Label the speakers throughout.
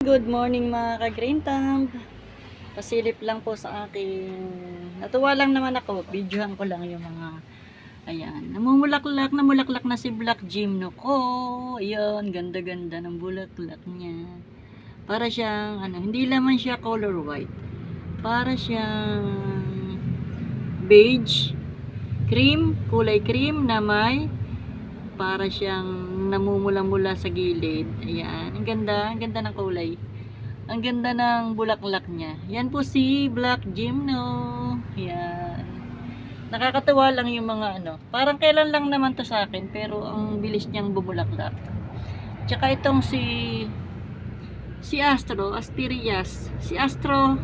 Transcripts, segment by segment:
Speaker 1: Good morning mga ka-green thumb. Pasilip lang po sa aking... Natuwa lang naman ako. Videohan ko lang yung mga... Ayan. Namumulaklak, namulaklak na si Black Gymno ko. Ayan, ganda-ganda ng bulaklak niya. Para siyang, ano, hindi naman siya color white. Para siyang beige, cream, kulay cream na may para siyang namumula-mula sa gilid. Ayan, ang ganda, ang ganda ng kulay. Ang ganda ng bulaklak niya. Yan po si Black Gymno. Ayan. Nakakatuwa lang yung mga ano. Parang kailan lang naman to sa akin, pero ang bilis niyang bumulaklak. Tsaka itong si si Astro, Asterias. Si Astro,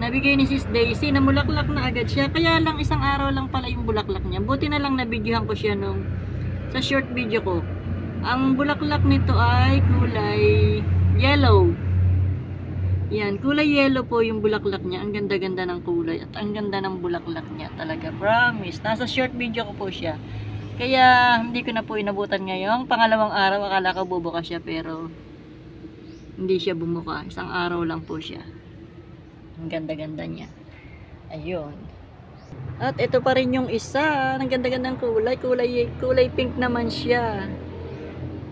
Speaker 1: nabigay ni Sis Daisy, namulaklak na agad siya. Kaya lang isang araw lang pala yung bulaklak niya. Buti na lang nabidyohan ko siya nung sa short video ko. Ang bulaklak nito ay kulay yellow. Yan, kulay yellow po yung bulaklak niya. Ang ganda-ganda ng kulay at ang ganda ng bulaklak niya talaga. Promise. Nasa short video ko po siya. Kaya hindi ko na po inabutan ngayon. Pangalawang araw akala ko bubuka siya pero hindi siya bumuka. Isang araw lang po siya. Ang ganda-ganda niya. Ayun. At ito pa rin yung isa. Ang ganda-gandang kulay. Kulay, kulay pink naman siya.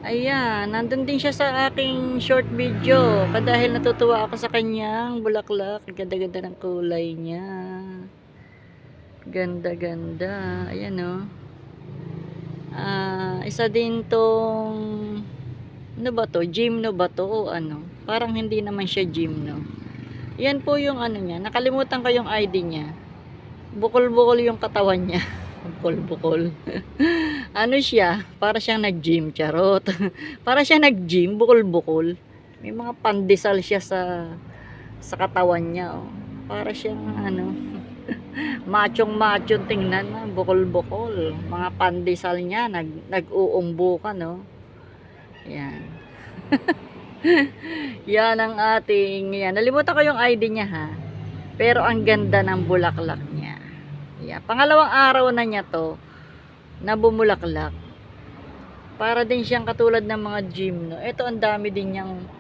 Speaker 1: Ayan. Nandun din siya sa aking short video. Dahil natutuwa ako sa kanyang bulaklak. Ganda-ganda ng kulay niya. Ganda-ganda. Ayan o. Ah, isa din tong ano ba to? Gymno ba to o ano? Parang hindi naman siya gymno. Yan po yung ano niya. Nakalimutan ko yung ID niya bukol-bukol yung katawan niya. Bukol-bukol. ano siya? Para siyang nag-gym, charot. Para siya nag-gym, bukol-bukol. May mga pandesal siya sa sa katawan niya. Oh. Para siyang ano, machong-machong tingnan na, bukol-bukol. Mga pandesal niya, nag, nag-uumbukan, no? Yan. yan ang ating, yan. Nalimutan ko yung ID niya, ha? Pero ang ganda ng bulaklak niya. Yeah. Pangalawang araw na niya to na bumulaklak. Para din siyang katulad ng mga gymno. Ito ang dami din niyang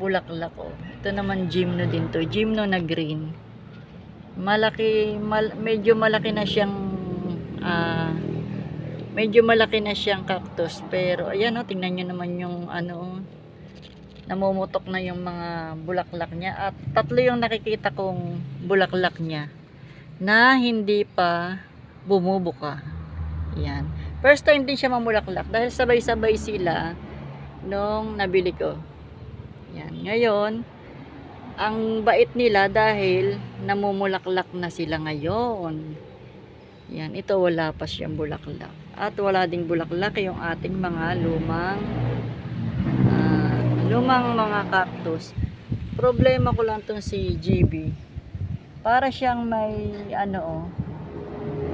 Speaker 1: bulaklak oh. Ito naman gymno din to. Gymno na green. Malaki, mal, medyo malaki na siyang ah, medyo malaki na siyang cactus. Pero ayan oh, tingnan niyo naman yung ano namumutok na yung mga bulaklak niya at tatlo yung nakikita kong bulaklak niya na hindi pa bumubuka. Yan. First time din siya mamulaklak dahil sabay-sabay sila nung nabili ko. Yan. Ngayon ang bait nila dahil namumulaklak na sila ngayon. Yan. Ito wala pa siyang bulaklak. At wala ding bulaklak yung ating mga lumang ah, lumang mga cactus. Problema ko lang tong si GB. Para siyang may ano oh.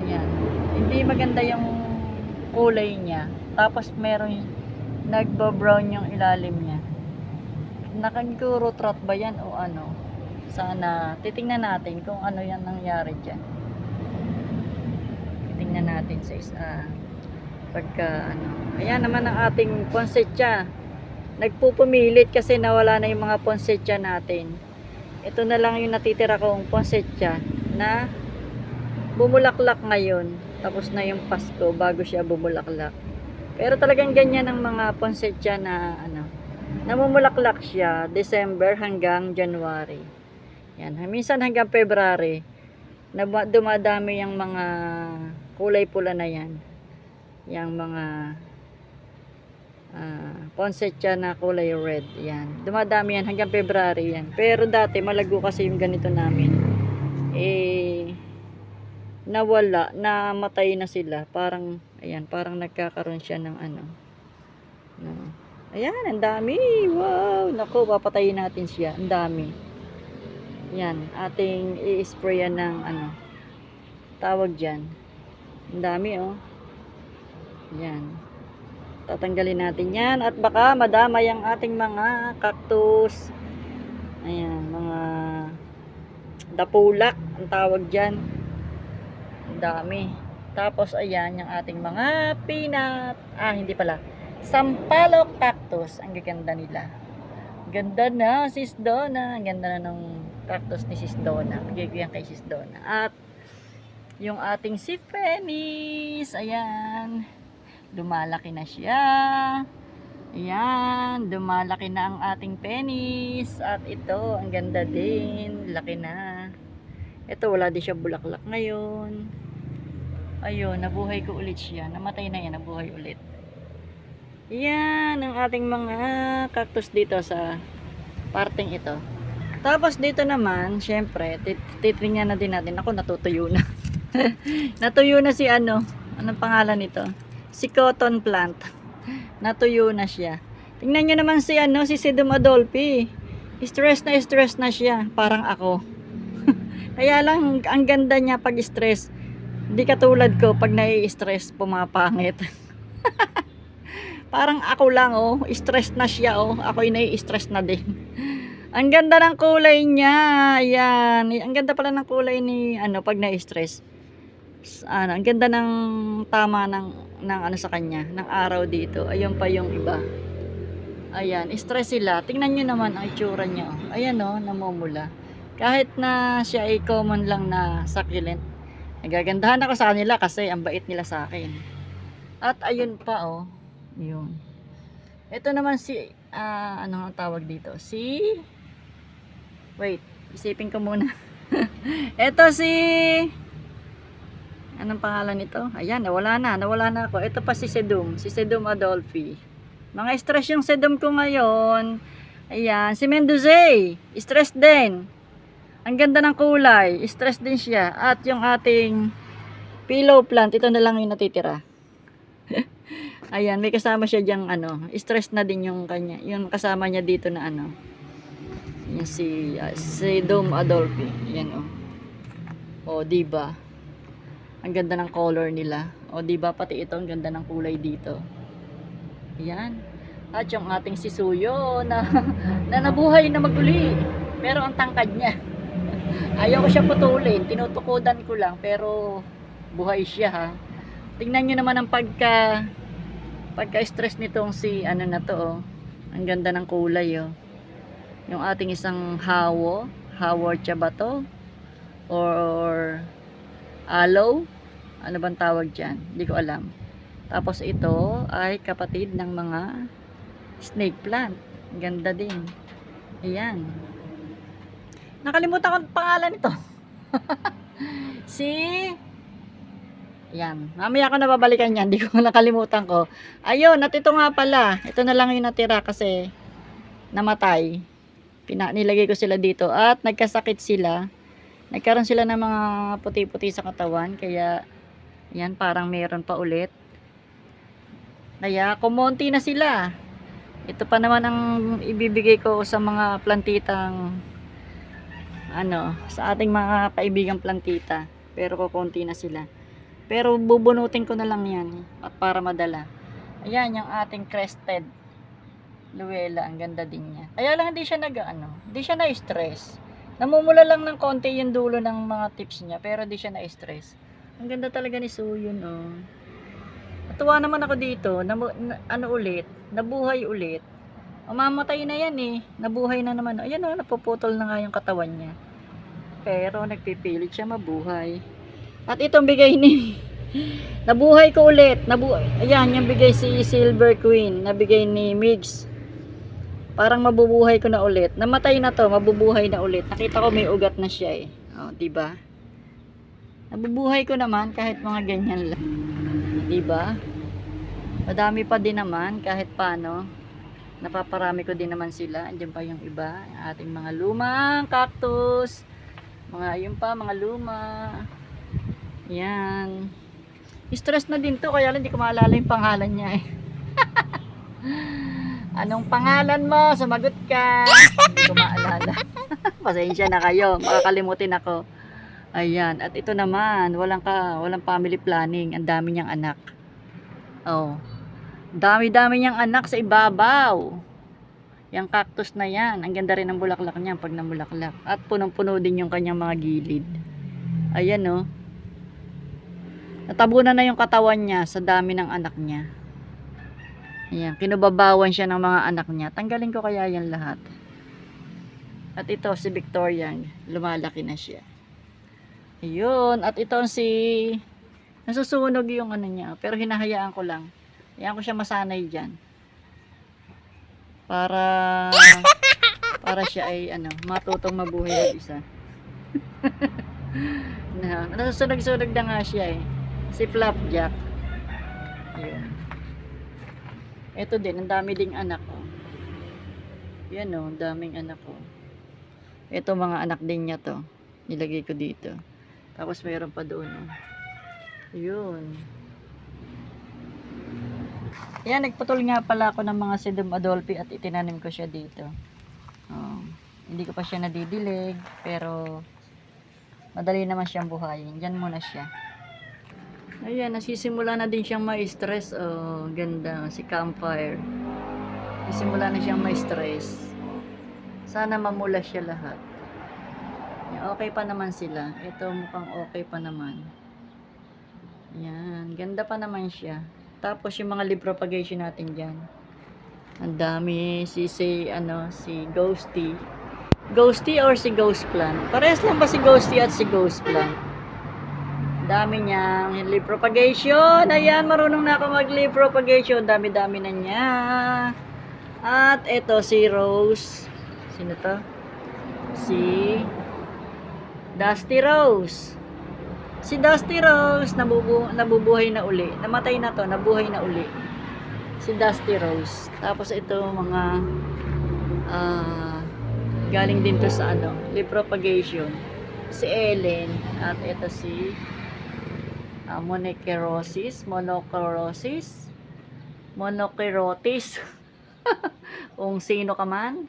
Speaker 1: Ayan. Hindi maganda yung kulay niya. Tapos meron nagbo-brown yung ilalim niya. Nakaguro trot ba yan o ano? Sana titingnan natin kung ano yan nangyari diyan. Titingnan natin sa isa pagka ano. Ayan naman ang ating poinsettia nagpupumilit kasi nawala na yung mga poinsettia natin. Ito na lang yung natitira kong poinsettia na bumulaklak ngayon. Tapos na yung Pasko bago siya bumulaklak. Pero talagang ganyan ang mga poinsettia na ano, namumulaklak siya December hanggang January. Yan, minsan hanggang February na dumadami yung mga kulay pula na yan. Yang mga uh, poinsettia na kulay red. Yan. Dumadami yan hanggang February yan. Pero dati malago kasi yung ganito namin. Eh nawala, namatay na sila. Parang ayan, parang nagkakaroon siya ng ano. No. Ayan, ang dami. Wow, nako, papatayin natin siya. Ang dami. Yan, ating i-sprayan ng ano. Tawag diyan. Ang dami oh. Yan tatanggalin natin yan at baka madamay ang ating mga cactus ayan mga dapulak ang tawag dyan dami tapos ayan yung ating mga peanut ah hindi pala sampalok cactus ang gaganda nila Ganda na, Sis Donna. Ang ganda na ng cactus ni Sis Donna. Bigay kay Sis Donna. At yung ating si Penis. Ayan. Lumalaki na siya. Ayan. Lumalaki na ang ating penis. At ito, ang ganda din. Laki na. Ito, wala din siya bulaklak ngayon. Ayun, nabuhay ko ulit siya. Namatay na yan, nabuhay ulit. Yan ang ating mga cactus dito sa parting ito. Tapos dito naman, syempre, tit- titingnan na din natin. Ako, natutuyo na. natuyo na si ano, anong pangalan nito? Si cotton plant. Natuyo na siya. Tingnan nyo naman si ano, si Sidum Adolfi. Stress na stress na siya, parang ako. Kaya lang, ang ganda niya pag stress. Hindi katulad ko, pag nai-stress, pumapangit. Parang ako lang, oh. Stress na siya, oh. Ako'y nai-stress na din. Ang ganda ng kulay niya. Ayan. Ang ganda pala ng kulay ni, ano, pag na-stress. Ano, ang ganda ng tama ng, ng ano sa kanya, ng araw dito. Ayun pa yung iba. Ayan, stress sila. Tingnan nyo naman ang itsura niya. oh. Ayan, oh, namumula. Kahit na siya ay common lang na succulent. Nagagandahan ako sa kanila kasi ang bait nila sa akin. At ayun pa, oh. Yun. Ito naman si, ah, ano ang tawag dito? Si, wait, isipin ko muna. Ito si, anong pangalan nito? Ayan, nawala na, nawala na ako. Ito pa si Sedum, si Sedum Adolfi. Mga stress yung Sedum ko ngayon. Ayan, si Mendoze, stress din. Ang ganda ng kulay, stress din siya. At yung ating pillow plant, ito na lang yung natitira. Ayan, may kasama siya diyang ano, stress na din yung kanya, yung kasama niya dito na ano. Yung si uh, si Dom Adolfi. Yan oh. Oh, di ba? Ang ganda ng color nila. O di ba pati ito ang ganda ng kulay dito. Yan. At yung ating si Suyo na, na nabuhay na maguli. Pero ang tangkad niya. Ayaw ko siya putulin. Tinutukodan ko lang. Pero buhay siya ha. Tingnan nyo naman ang pagka pagka-stress nitong si ano na to oh. Ang ganda ng kulay oh. Yung ating isang hawo, hawo ba to? Or aloe? Ano bang tawag diyan? Hindi ko alam. Tapos ito ay kapatid ng mga snake plant. Ganda din. Ayan. Nakalimutan ko ang pangalan nito. si yan. Mamaya ko nababalikan yan. Hindi ko nakalimutan ko. Ayun, at ito nga pala. Ito na lang yung natira kasi namatay. Pina, nilagay ko sila dito. At nagkasakit sila. Nagkaroon sila ng mga puti-puti sa katawan. Kaya, yan, parang meron pa ulit. Kaya, kumonti na sila. Ito pa naman ang ibibigay ko sa mga plantitang ano, sa ating mga kaibigang plantita. Pero kukunti na sila. Pero bubunutin ko na lang yan at para madala. Ayan yung ating crested Luella, ang ganda din niya. Kaya lang hindi siya nag ano, hindi siya na-stress. Namumula lang ng konti yung dulo ng mga tips niya, pero hindi siya na-stress. Ang ganda talaga ni Suyun, oh. Natuwa naman ako dito, namu- na, ano ulit, nabuhay ulit. Mamamatay na yan eh. Nabuhay na naman. Ayan oh, napuputol na nga yung katawan niya. Pero nagpipilit siya mabuhay. At itong bigay ni Nabuhay ko ulit. Nabuhay. Ayan, yung bigay si Silver Queen. Nabigay ni Migs. Parang mabubuhay ko na ulit. Namatay na to, mabubuhay na ulit. Nakita ko may ugat na siya eh. Oh, 'di ba? Nabubuhay ko naman kahit mga ganyan lang. 'Di ba? Madami pa din naman kahit paano. Napaparami ko din naman sila. Andiyan pa yung iba, ang ating mga lumang cactus. Mga ayun pa, mga luma. Yan. Stress na din to, kaya lang hindi ko maalala yung pangalan niya eh. Anong pangalan mo? Sumagot ka. Hindi ko maalala. Pasensya na kayo, makakalimutin ako. Ayan, at ito naman, walang ka, walang family planning. Ang dami niyang anak. Oh. Dami-dami niyang anak sa ibabaw. Yang cactus na yan. Ang ganda rin ng bulaklak niya pag namulaklak. At punong-puno din yung kanyang mga gilid. Ayan oh. Natabunan na yung katawan niya sa dami ng anak niya. Ayan, kinubabawan siya ng mga anak niya. Tanggalin ko kaya yan lahat. At ito si Victoria, lumalaki na siya. Ayun, at ito si nasusunog yung ano niya, pero hinahayaan ko lang. Hayaan ko siya masanay diyan. Para para siya ay ano, matutong mabuhay ng isa. na, nasusunog-sunog na nga siya eh. Si Flapjack. Ayun. Ito din, ang dami ding anak ko. Yan o, ang daming anak ko. Ito mga anak din niya to. Nilagay ko dito. Tapos mayroon pa doon. Oh. Yun. Yan, nagputol nga pala ako ng mga sedum adolphi at itinanim ko siya dito. Oh, hindi ko pa siya nadidilig, pero madali naman siyang buhayin. Diyan muna siya. Ayan, nasisimula na din siyang ma-stress. Oh, ganda. Si campfire. Nasisimula na siyang ma-stress. Sana mamula siya lahat. Okay pa naman sila. Ito mukhang okay pa naman. Yan, ganda pa naman siya. Tapos yung mga leaf propagation natin diyan. Ang dami si si ano si Ghosty. Ghosty or si Ghost Plant? Parehas lang ba si Ghosty at si Ghost Plant? Dami niyang leaf propagation. Ayan, marunong na ako mag leaf propagation. Dami-dami na niya. At ito si Rose. Sino to? Si Dusty Rose. Si Dusty Rose nabubu nabubuhay na uli. Namatay na to, nabuhay na uli. Si Dusty Rose. Tapos ito mga ah galing din to sa ano, leaf propagation. Si Ellen at ito si uh, monocerosis, monocerosis, monocerotis. Kung sino ka man,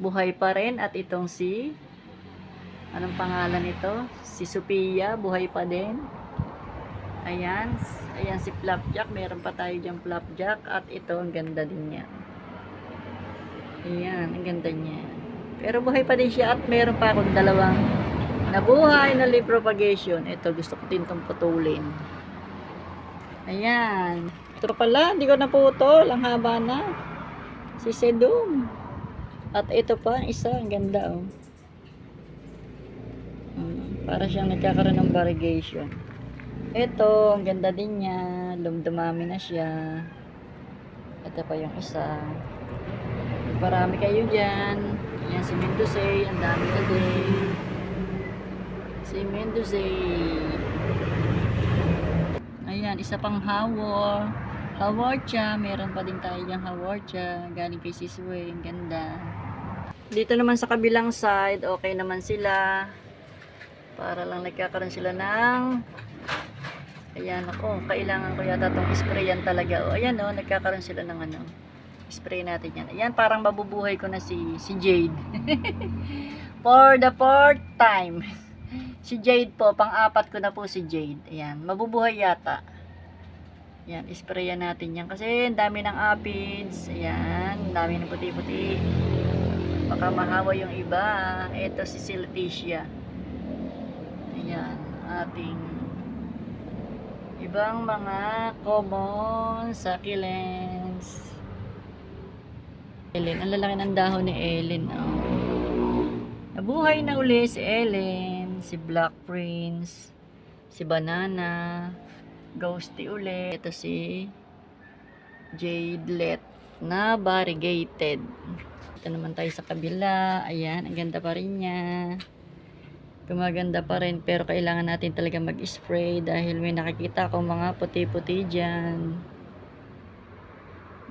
Speaker 1: buhay pa rin at itong si anong pangalan nito? Si Sophia, buhay pa din. Ayan, ayan si Flapjack, meron pa tayo diyang Flapjack at ito ang ganda din niya. Ayan, ang ganda niya. Pero buhay pa din siya at meron pa akong dalawang nabuhay na leaf propagation. Ito, gusto ko din itong putulin. Ayan. Ito pala, hindi ko naputol. Ang haba na. Si Sedum. At ito pa, isa, ang ganda oh. Mm, para siyang nagkakaroon ng variegation. Ito, ang ganda din niya. Lumdumami na siya. Ito pa yung isa. Marami kayo dyan. Yan si Mendocay. Ang dami na din. Si Mendocay. Ayan, isa pang hawor. Haworcha. Meron pa din tayo diyang haworcha. Galing kay Sisway. Ang ganda. Dito naman sa kabilang side, okay naman sila. Para lang nagkakaroon sila ng Ayan ako, kailangan ko yata itong sprayan talaga. O, ayan o, nagkakaroon sila ng ano. Spray natin yan. Ayan, parang mabubuhay ko na si, si Jade. For the fourth time. Si Jade po, pang-apat ko na po si Jade. Ayan, mabubuhay yata. Ayan, sprayan natin yan. Kasi ang dami ng aphids. Ayan, dami ng puti-puti. Baka mahawa yung iba. Ito si Silticia. Ayan, ating ibang mga common succulents. Ellen, ang lalaki ng dahon ni Ellen. Oh. Nabuhay na uli si Ellen, si Black Prince, si Banana, Ghosty uli. Ito si Jadelet na variegated. Ito naman tayo sa kabila. Ayan, ang ganda pa rin niya gumaganda pa rin pero kailangan natin talaga mag-spray dahil may nakikita akong mga puti-puti dyan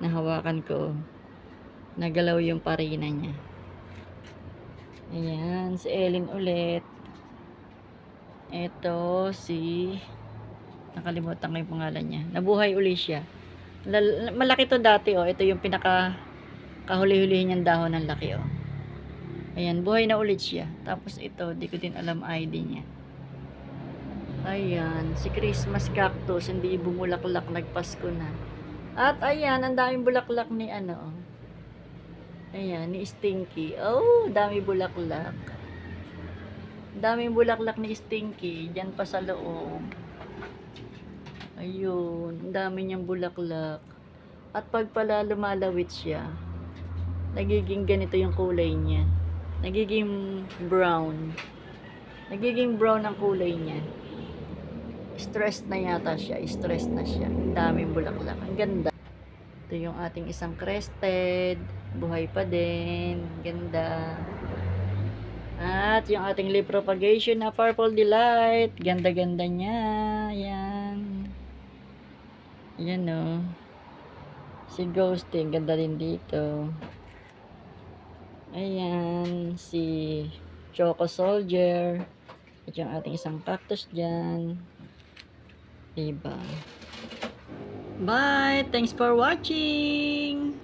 Speaker 1: nahawakan ko nagalaw yung parina niya ayan si Ellen ulit eto si nakalimutan ko yung pangalan niya nabuhay uli siya Lal- malaki to dati oh ito yung pinaka kahuli-hulihin niyang dahon ng laki oh Ayan, buhay na ulit siya. Tapos ito, di ko din alam ID niya. Ayan, si Christmas cactus, hindi bumulaklak, nagpasko na. At ayan, ang daming bulaklak ni ano. Ayan, ni Stinky. Oh, dami bulaklak. Daming bulaklak ni Stinky, dyan pa sa loob. Ayun, ang dami niyang bulaklak. At pag pala lumalawit siya, nagiging ganito yung kulay niya. nagiging brown. Nagiging brown ang kulay niya. Stressed na yata siya. Stressed na siya. Ang daming bulaklak. Ang ganda. Ito yung ating isang crested. Buhay pa din. Ganda. At yung ating leaf propagation na Purple Delight. Ganda-ganda niya. Yan. Yan o. Si Ghosting. Ganda din dito. Ayan. Si Choco Soldier. At yung ating isang cactus dyan. Diba? Bye! Thanks for watching!